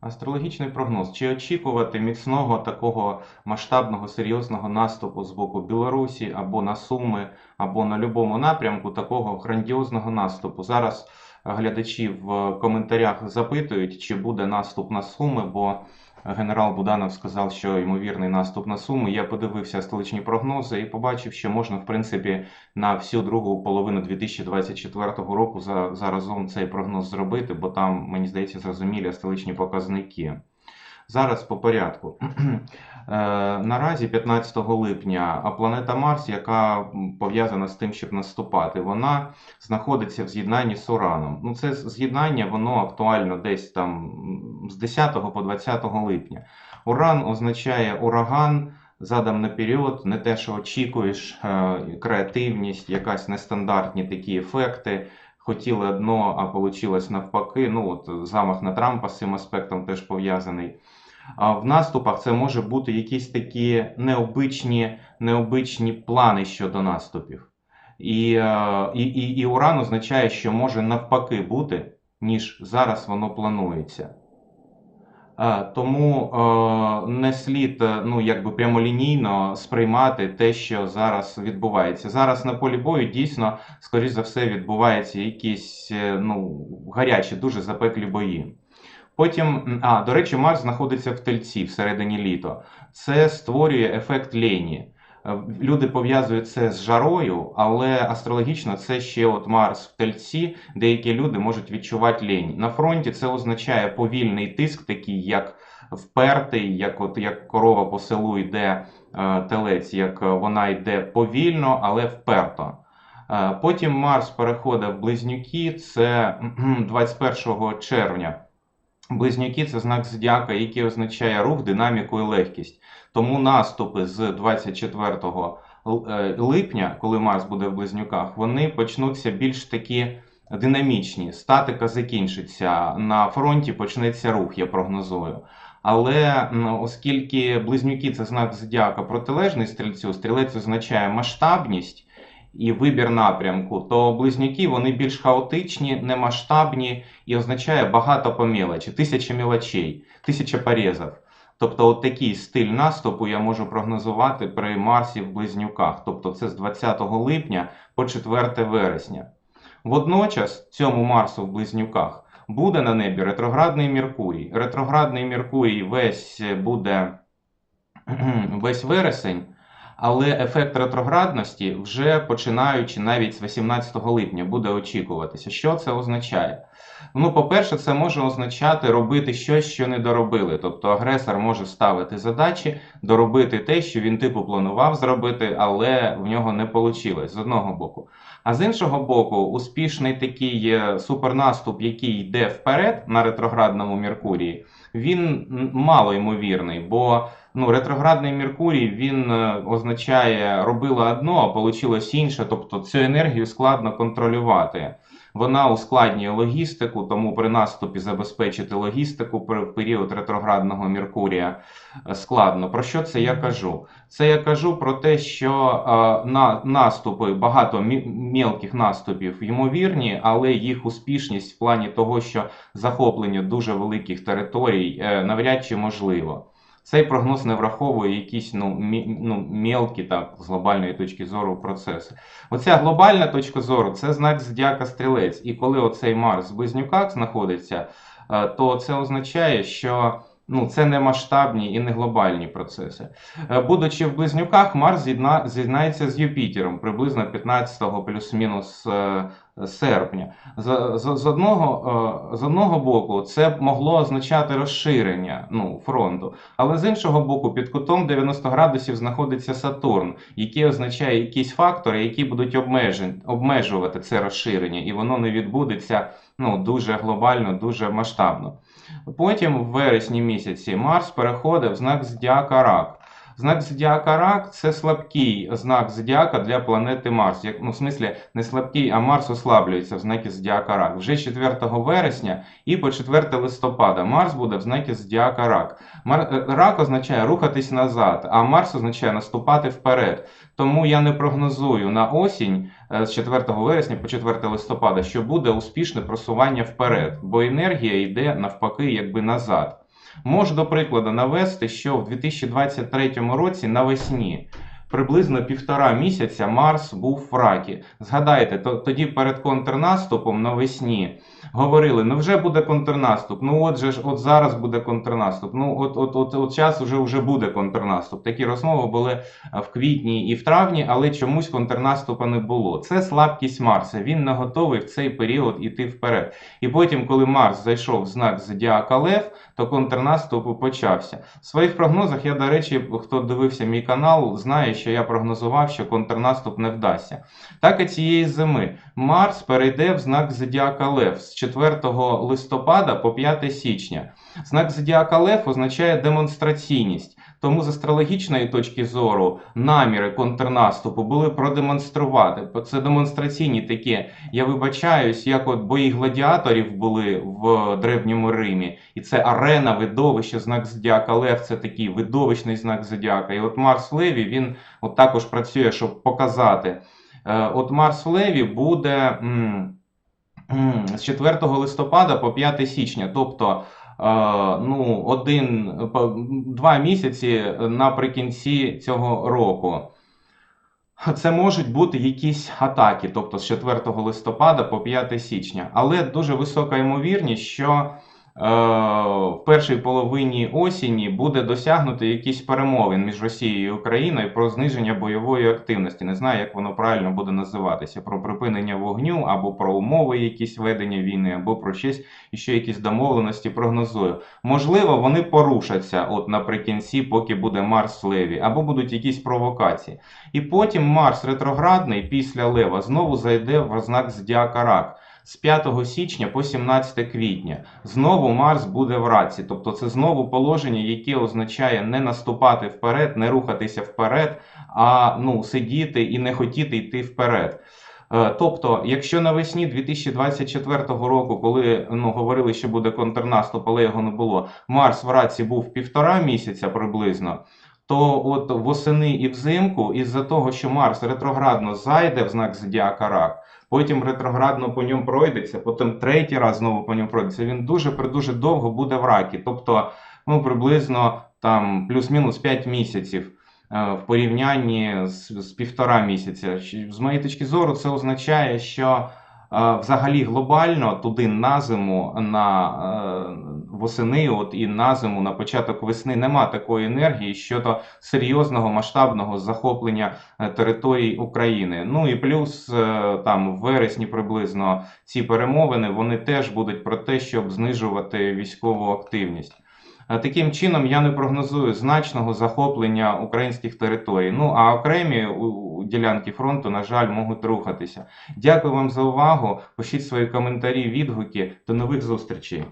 Астрологічний прогноз. Чи очікувати міцного такого масштабного серйозного наступу з боку Білорусі або на Суми, або на будь-якому напрямку такого грандіозного наступу? Зараз глядачі в коментарях запитують, чи буде наступ на Суми, бо генерал Буданов сказав, що ймовірний наступ на Суми. Я подивився столичні прогнози і побачив, що можна, в принципі, на всю другу половину 2024 року за, заразом цей прогноз зробити, бо там, мені здається, зрозумілі столичні показники. Зараз по порядку. Е, Наразі, 15 липня, а планета Марс, яка пов'язана з тим, щоб наступати, вона знаходиться в з'єднанні з Ураном. Ну, це з'єднання, воно актуально десь там з 10 по 20 липня. Уран означає ураган, задом наперед, не те, що очікуєш, е, креативність, якась нестандартні такі ефекти. Хотіли одно, а вийшло навпаки. Ну, от замах на Трампа з цим аспектом теж пов'язаний. В наступах це може бути якісь такі необичні, необичні плани щодо наступів. І, е, і, і, і уран означає, що може навпаки бути, ніж зараз воно планується. Е, Тому е, не слід ну, якби прямолінійно сприймати те, що зараз відбувається. Зараз на полі бою дійсно, скоріш за все, відбуваються якісь ну, гарячі, дуже запеклі бої. Потім, а, до речі, Марс знаходиться в тельці всередині літа. Це створює ефект лені. Е, Люди пов'язують це з жарою, але астрологічно це ще от Марс в тельці. Деякі люди можуть відчувати лінь. На фронті це означає повільний тиск, такий як впертий, як от як корова по селу йде е, телець, як е, вона йде повільно, але вперто. Е, Потім Марс переходить в близнюки, це 21 червня. Близнюки це знак зодіака, який означає рух, динаміку і легкість. Тому наступи з 24 е, липня, коли Марс буде в близнюках, вони почнуться більш такі динамічні. Статика закінчиться. На фронті почнеться рух, я прогнозую. Але оскільки близнюки це знак зодіака протилежний стрільцю, стрілець означає масштабність і вибір напрямку, то близнюки вони більш хаотичні, немасштабні і означає багато по тисяча мелочей, тисяча порізів. Тобто, от такий стиль наступу я можу прогнозувати при Марсі в близнюках. Тобто це з 20 липня по 4 вересня. Водночас цьому Марсу в близнюках буде на небі ретроградний Меркурій. Ретроградний Меркурій весь буде весь вересень, але ефект ретроградності вже починаючи навіть з 18 липня буде очікуватися. Що це означає? Ну, по-перше, це може означати робити щось, що не доробили. Тобто агресор може ставити задачі, доробити те, що він типу планував зробити, але в нього не вийшло з одного боку. А з іншого боку, успішний такий супернаступ, який йде вперед на ретроградному Меркурії, він мало ймовірний, бо ну, ретроградний Меркурій він е, означає робила одно, а вийшло інше. Тобто цю енергію складно контролювати. Вона ускладнює логістику, тому при наступі забезпечити логістику при в період ретроградного Меркурія е, складно. Про що це я кажу? Це я кажу про те, що е, на наступи багато мілких наступів ймовірні, але їх успішність в плані того, що захоплення дуже великих територій навряд чи можливо. Цей прогноз не враховує якісь ну, мі, ну, мілкі так, з глобальної точки зору процеси. Оця глобальна точка зору це знак зодіака стрілець. І коли оцей Марс в близнюках знаходиться, е, то це означає, що ну, це не масштабні і не глобальні процеси. Е, Будучи в близнюках, Марс з'єдна- з'єднається з Юпітером приблизно 15 плюс-мінус е, серпня. З, з, з, одного, е, з одного боку, це могло означати розширення ну, фронту. Але з іншого боку, під кутом 90 градусів знаходиться Сатурн, який означає якісь фактори, які будуть обмежен- обмежувати це розширення, і воно не відбудеться ну, дуже глобально, дуже масштабно. Потім, в вересні місяці, Марс переходить в знак зодіака Рак. Знак зодіака Рак це слабкий знак зодіака для планети Марс. Як, ну, в смислі, не слабкий, а Марс ослаблюється в знакі зодіака Рак. Вже 4 вересня і по 4 листопада Марс буде в знакі зодіака Рак. Мар... е, Рак означає рухатись назад, а Марс означає наступати вперед. Тому я не прогнозую на осінь е, з 4 вересня по 4 листопада, що буде успішне просування вперед, бо енергія йде навпаки, якби назад. Можу до прикладу навести, що в 2023 році навесні. Приблизно півтора місяця Марс був в ракі. Згадайте, то, тоді перед контрнаступом навесні говорили: ну вже буде контрнаступ. Ну от же ж, от зараз буде контрнаступ. Ну от, от, от, от час уже, вже буде контрнаступ. Такі розмови були е, в квітні і в травні, але чомусь контрнаступа не було. Це слабкість Марса. Він не готовий в цей період іти вперед. І потім, коли Марс зайшов в знак Зодіака Лев, то контрнаступ почався. В своїх прогнозах я, до речі, хто дивився мій канал, знає, що я прогнозував, що контрнаступ не вдасться. Так і цієї зими Марс перейде в знак Зодіака Лев з 4 листопада по 5 січня. Знак Зодіака Лев означає демонстраційність. Тому з астрологічної точки зору наміри контрнаступу були продемонструвати. Це демонстраційні такі, я вибачаюсь, як от бої гладіаторів були в Древньому Римі, і це арена, видовище, знак Зодіака Лев, це такий видовищний знак Зодіака. І от Марс Леві він от також працює, щоб показати. Е, От Марс Леві буде з 4 листопада по 5 січня, тобто ну, один, два місяці наприкінці цього року. Це можуть бути якісь атаки, тобто з 4 листопада по 5 січня. Але дуже висока ймовірність, що в першій половині осені буде досягнуто якісь перемовин між Росією і Україною про зниження бойової активності. Не знаю, як воно правильно буде називатися: про припинення вогню, або про умови якісь ведення війни, або про щось ще якісь домовленості прогнозую. Можливо, вони порушаться от наприкінці, поки буде Марс Леві, або будуть якісь провокації. І потім Марс ретроградний після Лева знову зайде в знак Зодіака Рак. З 5 січня по 17 квітня знову Марс буде в раці, тобто це знову положення, яке означає не наступати вперед, не рухатися вперед, а ну, сидіти і не хотіти йти вперед. Е, Тобто, якщо навесні 2024 року, коли ну, говорили, що буде контрнаступ, але його не було, Марс в раці був півтора місяця приблизно, то от восени і взимку, із-за того, що Марс ретроградно зайде в знак Зодіака Рак, потім ретроградно по ньому пройдеться, потім третій раз знову по ньому пройдеться, він дуже дуже довго буде в ракі. Тобто, ну, приблизно там плюс-мінус 5 місяців е, в порівнянні з, з півтора місяця. З моєї точки зору, це означає, що е, взагалі глобально туди на зиму, на е, восени, от і на зиму, на початок весни нема такої енергії щодо серйозного масштабного захоплення е, територій України. Ну і плюс е, там в вересні приблизно ці перемовини вони теж будуть про те, щоб знижувати військову активність. Е, Таким чином, я не прогнозую значного захоплення українських територій. Ну а окремі ділянки фронту, на жаль, можуть рухатися. Дякую вам за увагу. Пишіть свої коментарі, відгуки. До нових зустрічей.